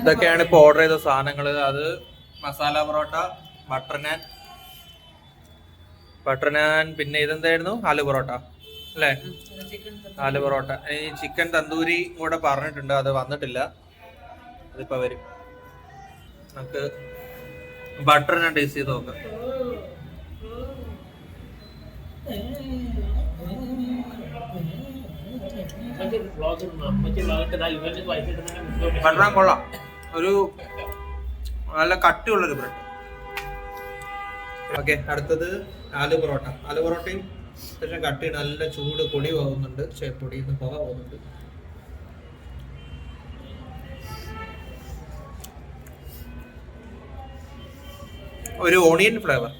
ഇതൊക്കെയാണ് ഇപ്പൊ ഓർഡർ ചെയ്ത സാധനങ്ങൾ അത് മസാല പൊറോട്ട ബട്ടർ നാൻ ബട്ടർ നാൻ പിന്നെ ഇതെന്തായിരുന്നു? ആലു പൊറോട്ട. അല്ലേ? ആലു പൊറോട്ട. ഈ ചിക്കൻ തന്തൂരി കൂടെ പറഞ്ഞിട്ടുണ്ട്. അത് വന്നിട്ടില്ല. അതിപ്പോ വരും. നമുക്ക് ബട്ടർ നാൻ ടേസ്റ്റ് ചെയ്ത് നോക്കാം. നാൻ കൊള്ളാം. ഒരു നല്ല കട്ടിയുള്ളൊരു ബ്രെഡ് ഓക്കെ അടുത്തത് ആലു പൊറോട്ട. ആലു പൊറോട്ടയും അത്യാവശ്യം കട്ടി നല്ല ചൂട് പൊടി പോകുന്നുണ്ട്. പക്ഷേ പൊടിയിൽ നിന്ന് പുക പോകുന്നുണ്ട്. ഒരു ഓണിയൻ ഫ്ലേവർ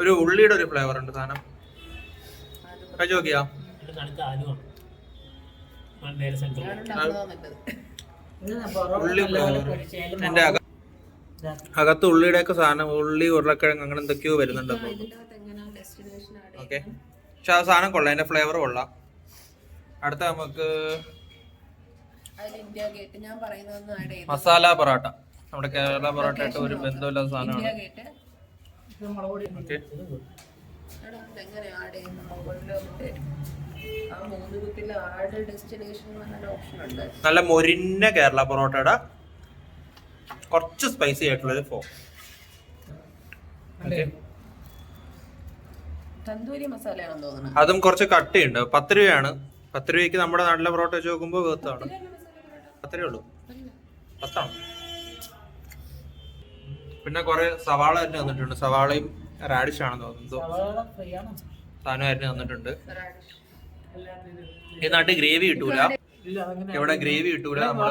ഒരു ഉള്ളിയുടെ ഒരു ഫ്ലേവർ ഉണ്ട് സാധനം. കഴിച്ചു നോക്കിയാ? എന്റെ അകത്ത് ഉള്ളിയുടെ ഒക്കെ സാധനം ഉള്ളി ഉരുളക്കിഴങ്ങ് അങ്ങനെ എന്തൊക്കെയോ വരുന്നുണ്ട് ഓക്കെ പക്ഷെ ആ സാധനം കൊള്ളാം. അതിന്റെ ഫ്ലേവർ കൊള്ളാം. അടുത്ത നമുക്ക് ഇന്ത്യ ഗേറ്റ് ഞാൻ പറയുന്നതൊന്ന് ആഡ് ചെയ്തു മസാല പൊറോട്ട. നമ്മുടെ കേരള പൊറോട്ട ആയിട്ട് ഒരു ബന്ധമില്ലാത്ത ഇന്ത്യ സാധനമാണ് ഓക്കെ നല്ല മൊരിഞ്ഞ കേരള പൊറോട്ടയുടെ കുറച്ച് സ്പൈസി ആയിട്ടുള്ളത് ഫോ തന്തൂരി മസാലയാണെന്ന് തോന്നുന്നു. അതും കുറച്ച് കട്ടിയുണ്ട്. പത്ത് രൂപയാണ് പത്ത് രൂപയ്ക്ക് നമ്മുടെ നാട്ടിലെ പൊറോട്ട വെച്ച് നോക്കുമ്പോൾ വേർത്താണ് പത്തരേ ഉള്ളൂ. പത്താണ്. പിന്നെ കുറെ സവാള തന്നെ വന്നിട്ടുണ്ട് സവാളയും റാഡിഷ് ആണെന്ന് തോന്നുന്നു. സാധനം തന്നെ വന്നിട്ടുണ്ട് നാട്ടിൽ ഗ്രേവി കിട്ടൂല. ഇവിടെ ഗ്രേവി കിട്ടൂല നമ്മൾ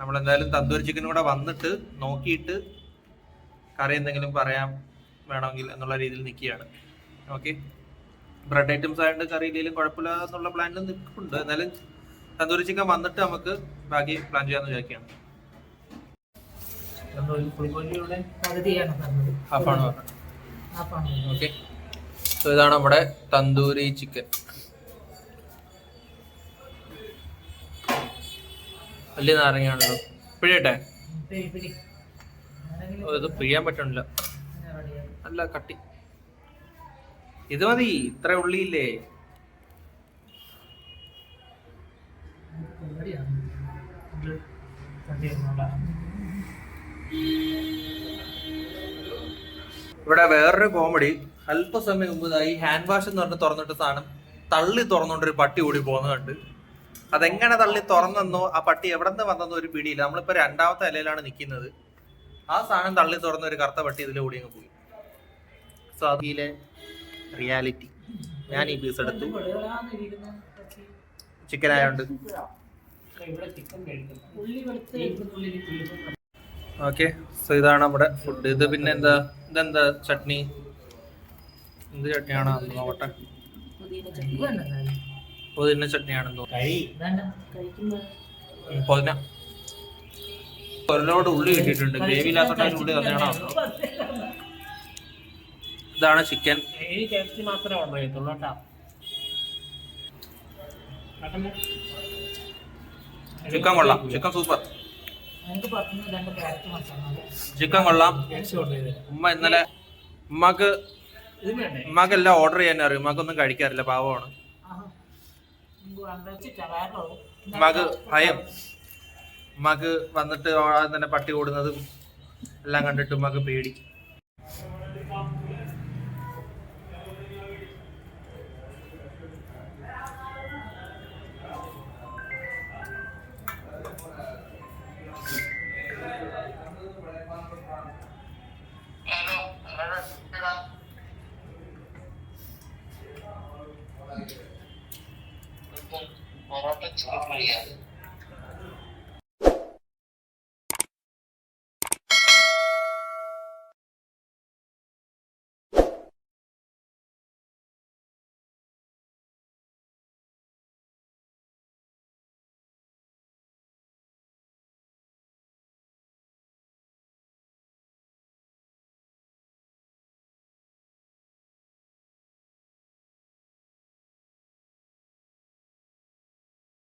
നമ്മളെന്തായാലും തന്തൂരി ചിക്കൻ കൂടെ വന്നിട്ട് നോക്കിയിട്ട് കറി എന്തെങ്കിലും പറയാം വേണമെങ്കിൽ എന്നുള്ള രീതിയിൽ നിൽക്കുകയാണ്. ഓക്കെ ബ്രെഡ് ഐറ്റംസ് ആയതുകൊണ്ട് കറി ഇല്ലെങ്കിലും കുഴപ്പമില്ല എന്നുള്ള പ്ലാനിൽ നിൽക്കുന്നുണ്ട് എന്നാലും തന്തൂരി ചിക്കൻ വന്നിട്ട് നമുക്ക് ബാക്കി പ്ലാൻ ചെയ്യാമെന്ന് വിചാരിക്കുകയാണ്. ഓക്കെ സോ ഇതാണ് നമ്മുടെ തന്തൂരി ചിക്കൻ വലിയ നാരങ്ങയാണല്ലോ. പിഴിയട്ടെ? ഇത് പിഴിയാൻ പറ്റണില്ല. അല്ല കട്ടി. ഇത് മതി ഇത്ര ഉള്ളിയില്ലേ? ഇവിടെ വേറൊരു കോമഡി അല്പസമയം മുമ്പ് ഈ ഹാൻഡ് വാഷ് എന്ന് പറഞ്ഞ് തുറന്നിട്ട് സാധനം തള്ളി തുറന്നുകൊണ്ട് ഒരു പട്ടി ഓടി പോകുന്നത് കണ്ട്. അതെങ്ങനെ തള്ളി തുറന്നെന്നോ ആ പട്ടി എവിടെ നിന്ന് വന്നെന്നോ ഒരു പിടിയില്ല. നമ്മളിപ്പോ രണ്ടാമത്തെ ഇലയിലാണ് നിൽക്കുന്നത്. ആ സാധനം തള്ളി തുറന്ന ഒരു കറുത്ത പട്ടി ഇതിൽ ഓടി അങ്ങ് പോയി. സോ റിയാലിറ്റി ഞാൻ ഈ പീസ് എടുത്തു. ചിക്കൻ ആയതുകൊണ്ട് ഓക്കെ സോ ഇതാണ് നമ്മുടെ ഫുഡ് ഇത് പിന്നെ എന്താ ഇതെന്താ? ചട്നി? എന്ത് ചട്നിയാണോ നോക്കട്ടെ? പുതിന ചട്നിയാണെന്ന് തോന്നുന്നു പുതിന ഒരുപാട് ഉള്ളി കിട്ടിയിട്ടുണ്ട്. ഗ്രേവി ഇല്ലാത്തോണ്ട് ഉള്ളി തന്നെയാണോ? ഇതാണ് ചിക്കൻ. മാത്രമേ ഓർഡർ ചെയ്യത്തുള്ളൂ കേട്ടോ. ചിക്കൻ കൊള്ളാം. Chicken super. ചിക്കൻ കൊള്ളാം. ഉമ്മ ഇന്നലെ ഉമ്മക്ക് ഇത് വേണ്ടേ ഉമ്മക്ക് എല്ലാം ഓർഡർ ചെയ്യാൻ അറിയും. ഉമ്മാക്കൊന്നും കഴിക്കാറില്ല പാവമാണ്. ഉമ്മാക്ക് ഭയം. ഉമ്മാക്ക് വന്നിട്ട് തന്നെ പട്ടി ഓടുന്നതും എല്ലാം കണ്ടിട്ട് ഉമ്മാക്ക് പേടി. പൊറോട്ട ചിക്കൻ ഫ്രൈ ആണ്